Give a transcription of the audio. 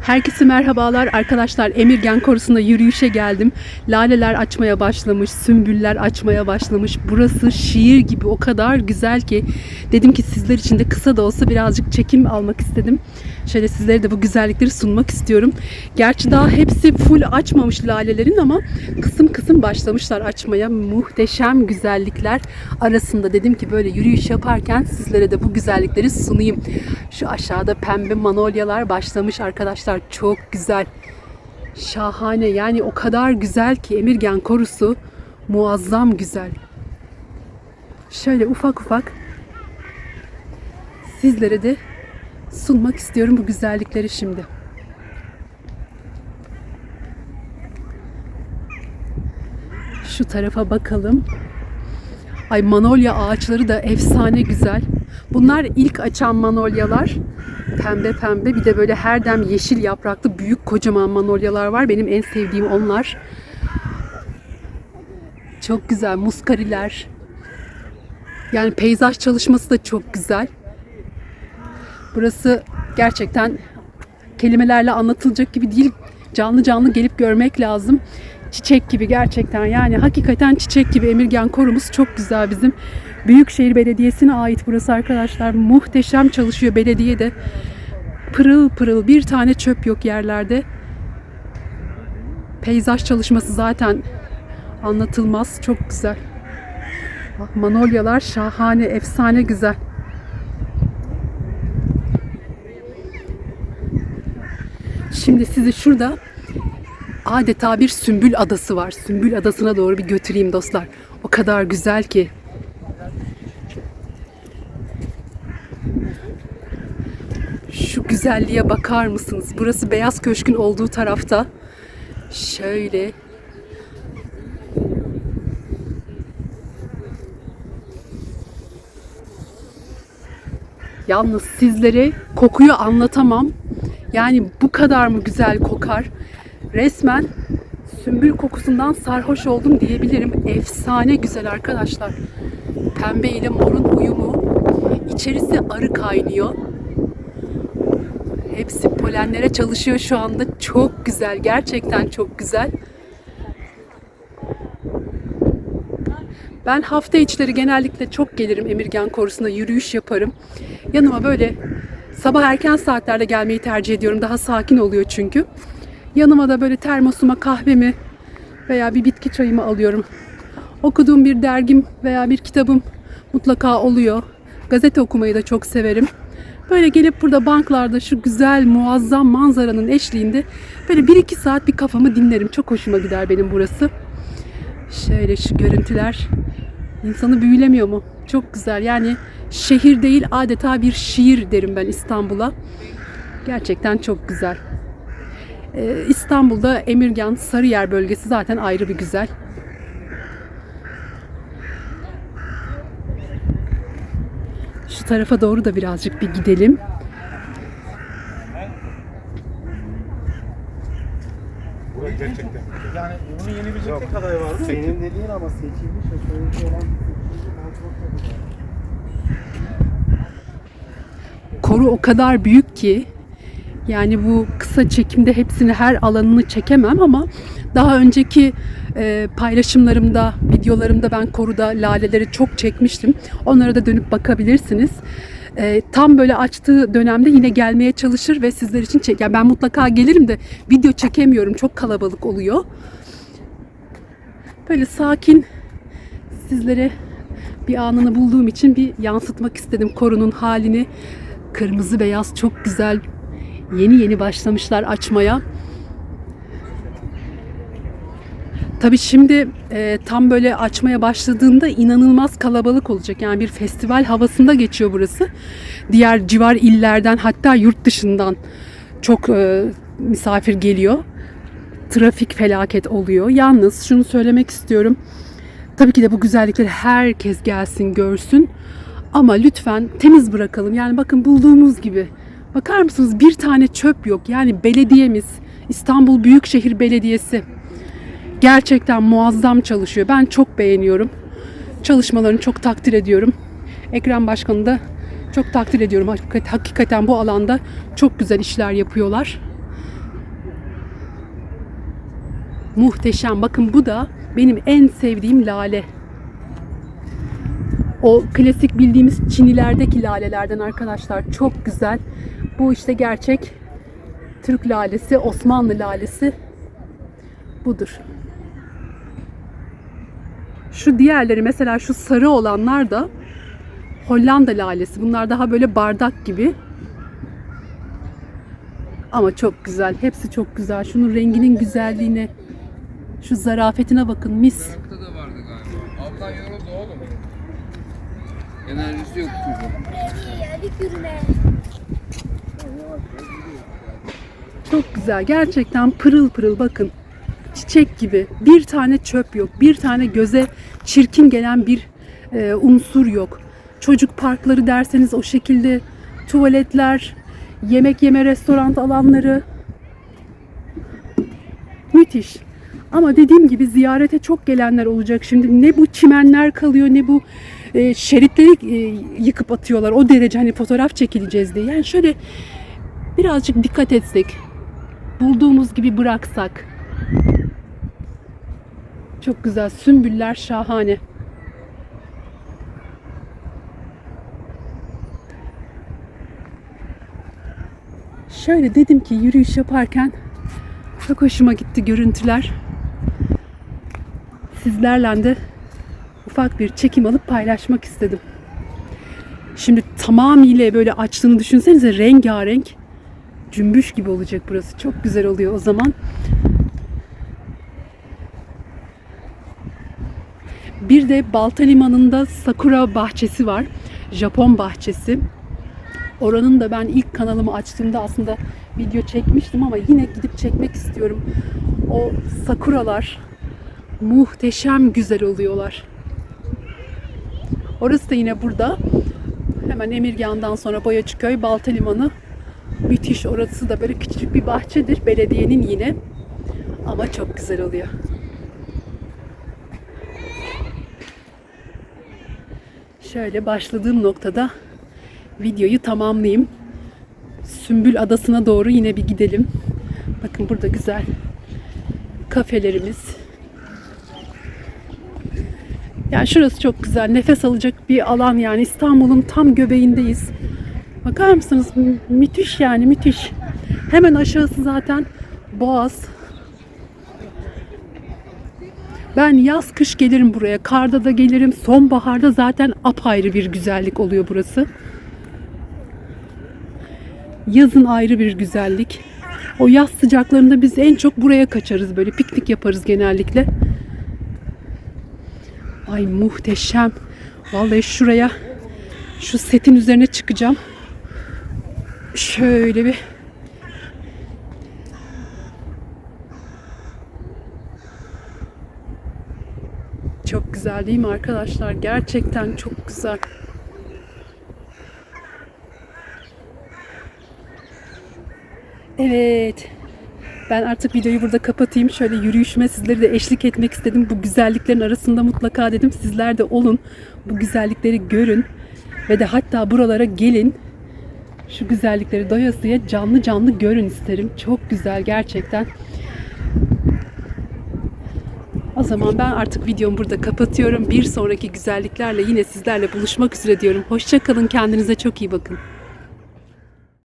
Herkese merhabalar arkadaşlar. Emirgen Korusu'nda yürüyüşe geldim. Laleler açmaya başlamış, sümbüller açmaya başlamış. Burası şiir gibi o kadar güzel ki dedim ki sizler için de kısa da olsa birazcık çekim almak istedim. Şöyle sizlere de bu güzellikleri sunmak istiyorum. Gerçi daha hepsi full açmamış lalelerin ama kısım kısım başlamışlar açmaya. Muhteşem güzellikler arasında dedim ki böyle yürüyüş yaparken sizlere de bu güzellikleri sunayım. Şu aşağıda pembe manolyalar başlamış arkadaşlar. Çok güzel. Şahane yani o kadar güzel ki Emirgen korusu muazzam güzel. Şöyle ufak ufak sizlere de sunmak istiyorum bu güzellikleri şimdi. Şu tarafa bakalım. Ay manolya ağaçları da efsane güzel. Bunlar ilk açan manolyalar. Pembe pembe bir de böyle her dem yeşil yapraklı büyük kocaman manolyalar var. Benim en sevdiğim onlar. Çok güzel muskariler. Yani peyzaj çalışması da çok güzel. Burası gerçekten kelimelerle anlatılacak gibi değil. Canlı canlı gelip görmek lazım. Çiçek gibi gerçekten yani hakikaten çiçek gibi Emirgen Korumuz çok güzel bizim. Büyükşehir Belediyesi'ne ait burası arkadaşlar. Muhteşem çalışıyor belediye de. Pırıl pırıl bir tane çöp yok yerlerde. Peyzaj çalışması zaten anlatılmaz. Çok güzel. Bak manolyalar şahane, efsane güzel. Şimdi sizi şurada adeta bir sümbül adası var. Sümbül adasına doğru bir götüreyim dostlar. O kadar güzel ki. Şu güzelliğe bakar mısınız? Burası Beyaz Köşk'ün olduğu tarafta. Şöyle Yalnız sizlere kokuyu anlatamam. Yani bu kadar mı güzel kokar? Resmen sümbül kokusundan sarhoş oldum diyebilirim. Efsane güzel arkadaşlar. Pembe ile morun uyumu. İçerisi arı kaynıyor. Hepsi polenlere çalışıyor şu anda. Çok güzel. Gerçekten çok güzel. Ben hafta içleri genellikle çok gelirim Emirgan Korusu'na yürüyüş yaparım. Yanıma böyle sabah erken saatlerde gelmeyi tercih ediyorum. Daha sakin oluyor çünkü. Yanıma da böyle termosuma kahvemi veya bir bitki çayımı alıyorum. Okuduğum bir dergim veya bir kitabım mutlaka oluyor. Gazete okumayı da çok severim. Böyle gelip burada banklarda şu güzel muazzam manzaranın eşliğinde böyle bir iki saat bir kafamı dinlerim. Çok hoşuma gider benim burası. Şöyle şu görüntüler insanı büyülemiyor mu? Çok güzel. Yani şehir değil adeta bir şiir derim ben İstanbul'a. Gerçekten çok güzel. Ee, İstanbul'da Emirgan, Sarıyer bölgesi zaten ayrı bir güzel. Tarafa doğru da birazcık bir gidelim. Burası gerçekten. Yani bunu yenebilecek tek aday var mı? Senin dediğin ama seçilmiş ve sonucu olan seçilmiş daha çok da güzel. Koru o kadar büyük ki yani bu kısa çekimde hepsini her alanını çekemem ama daha önceki e, paylaşımlarımda, videolarımda ben koruda laleleri çok çekmiştim. Onlara da dönüp bakabilirsiniz. E, tam böyle açtığı dönemde yine gelmeye çalışır ve sizler için çek. Yani ben mutlaka gelirim de video çekemiyorum. Çok kalabalık oluyor. Böyle sakin sizlere bir anını bulduğum için bir yansıtmak istedim korunun halini. Kırmızı beyaz çok güzel. Yeni yeni başlamışlar açmaya. Tabii şimdi e, tam böyle açmaya başladığında inanılmaz kalabalık olacak. Yani bir festival havasında geçiyor burası. Diğer civar illerden hatta yurt dışından çok e, misafir geliyor. Trafik felaket oluyor. Yalnız şunu söylemek istiyorum. Tabii ki de bu güzellikleri herkes gelsin görsün. Ama lütfen temiz bırakalım. Yani bakın bulduğumuz gibi. Bakar mısınız bir tane çöp yok. Yani belediyemiz İstanbul Büyükşehir Belediyesi gerçekten muazzam çalışıyor. Ben çok beğeniyorum. Çalışmalarını çok takdir ediyorum. Ekrem Başkanı da çok takdir ediyorum. Hakikat- Hakikaten bu alanda çok güzel işler yapıyorlar. Muhteşem. Bakın bu da benim en sevdiğim lale. O klasik bildiğimiz Çinilerdeki lalelerden arkadaşlar. Çok güzel. Bu işte gerçek Türk lalesi, Osmanlı lalesi budur. Şu diğerleri mesela şu sarı olanlar da Hollanda lalesi. Bunlar daha böyle bardak gibi. Ama çok güzel. Hepsi çok güzel. Şunun renginin güzelliğine, şu zarafetine bakın mis. Altan yoruldu oğlum. Enerjisi yok çocuğun. Çok güzel. Gerçekten pırıl pırıl bakın. Çiçek gibi. Bir tane çöp yok. Bir tane göze çirkin gelen bir e, unsur yok. Çocuk parkları derseniz o şekilde tuvaletler, yemek yeme restoran alanları. Müthiş. Ama dediğim gibi ziyarete çok gelenler olacak şimdi. Ne bu çimenler kalıyor ne bu e, şeritleri e, yıkıp atıyorlar. O derece hani fotoğraf çekileceğiz diye. Yani şöyle birazcık dikkat etsek, bulduğumuz gibi bıraksak. Çok güzel. Sümbüller şahane. Şöyle dedim ki yürüyüş yaparken çok hoşuma gitti görüntüler. Sizlerle de ufak bir çekim alıp paylaşmak istedim. Şimdi tamamıyla böyle açtığını düşünsenize rengarenk cümbüş gibi olacak burası. Çok güzel oluyor o zaman. Bir de Balta Limanı'nda Sakura bahçesi var. Japon bahçesi. Oranın da ben ilk kanalımı açtığımda aslında video çekmiştim ama yine gidip çekmek istiyorum. O sakuralar muhteşem güzel oluyorlar. Orası da yine burada. Hemen Emirgan'dan sonra Boyaçıköy, Balta Limanı. Müthiş. Orası da böyle küçük bir bahçedir. Belediyenin yine. Ama çok güzel oluyor. Şöyle başladığım noktada videoyu tamamlayayım. Sümbül Adası'na doğru yine bir gidelim. Bakın burada güzel kafelerimiz. Yani şurası çok güzel. Nefes alacak bir alan yani. İstanbul'un tam göbeğindeyiz. Bakar mısınız? Mü- Müthiş yani müthiş. Hemen aşağısı zaten Boğaz. Ben yaz kış gelirim buraya. Karda da gelirim. Sonbaharda zaten apayrı bir güzellik oluyor burası. Yazın ayrı bir güzellik. O yaz sıcaklarında biz en çok buraya kaçarız böyle piknik yaparız genellikle. Ay muhteşem. Vallahi şuraya şu setin üzerine çıkacağım. Şöyle bir Çok güzel değil mi arkadaşlar? Gerçekten çok güzel. Evet. Ben artık videoyu burada kapatayım. Şöyle yürüyüşüme sizleri de eşlik etmek istedim. Bu güzelliklerin arasında mutlaka dedim sizler de olun. Bu güzellikleri görün. Ve de hatta buralara gelin. Şu güzellikleri doyasıya canlı canlı görün isterim. Çok güzel gerçekten. O zaman ben artık videomu burada kapatıyorum. Bir sonraki güzelliklerle yine sizlerle buluşmak üzere diyorum. Hoşçakalın. Kendinize çok iyi bakın.